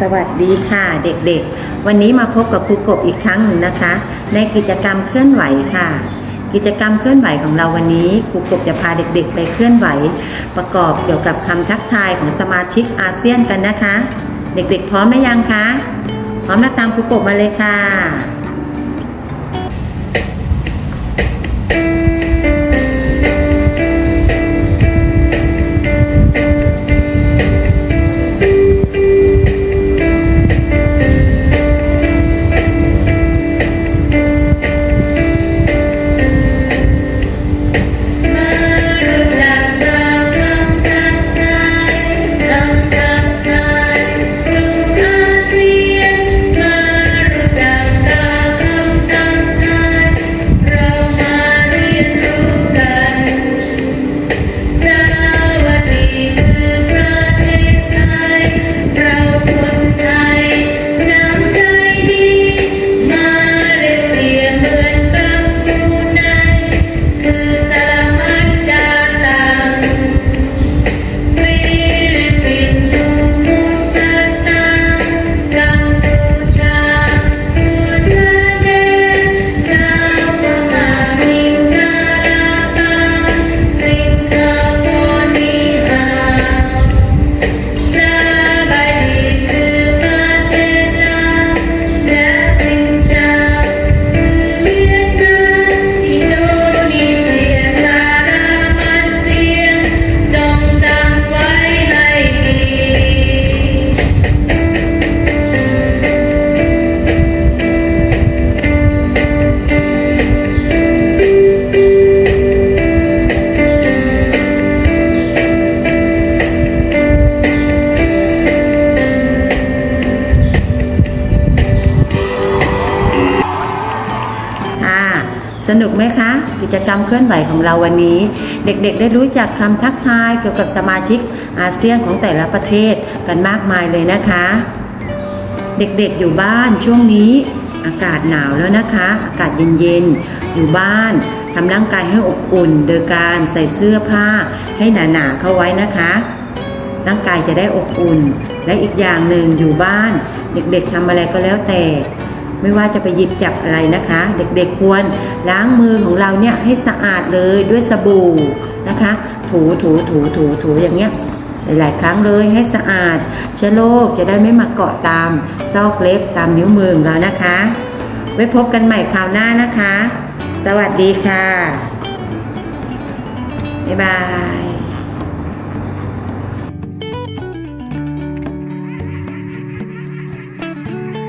สวัสดีค่ะเด็กๆ วันนี้มาพบกับครูกบอีกครั้งหนึ่งนะคะ ในกิจกรรมเคลื่อนไหวค่ะ กิจกรรมเคลื่อนไหวของเราวันนี้ครูกบจะพาเด็กๆ ไปเคลื่อนไหว ประกอบเกี่ยวกับคำทักทายของสมาชิกอาเซียนกันนะคะ เด็กๆ พร้อมหรือยังคะพร้อมแล้วตามครูกบมาเลยค่ะ สนุกไหมคะ กิจกรรมเคลื่อนไหวของเราวันนี้ เด็กๆ ได้รู้จักคำทักทายเกี่ยวกับสมาชิกอาเซียนของแต่ละประเทศกันมากมายเลยนะคะ เด็กๆอยู่บ้านช่วงนี้อากาศหนาวแล้วนะคะ อากาศเย็นๆ อยู่บ้านทำร่างกายให้อบอุ่น โดยการใส่เสื้อผ้าให้หนาๆเข้าไว้นะคะร่างกายจะได้อบอุ่น และอีกอย่างหนึ่งอยู่บ้าน เด็กๆทำอะไรก็แล้วแต่ ไม่ว่าจะไปหยิบจับอะไรนะคะ เด็กๆควรล้างมือของเราเนี่ยให้สะอาดเลยด้วยสบู่นะคะ ถูถูถูถูถูอย่างเงี้ยหลายๆครั้งเลยให้สะอาด เชื้อโรคจะได้ไม่มาเกาะตามซอกเล็บตามนิ้วมือของเรานะคะ ไว้พบกันใหม่คราวหน้านะคะ สวัสดีค่ะ บ๊ายบาย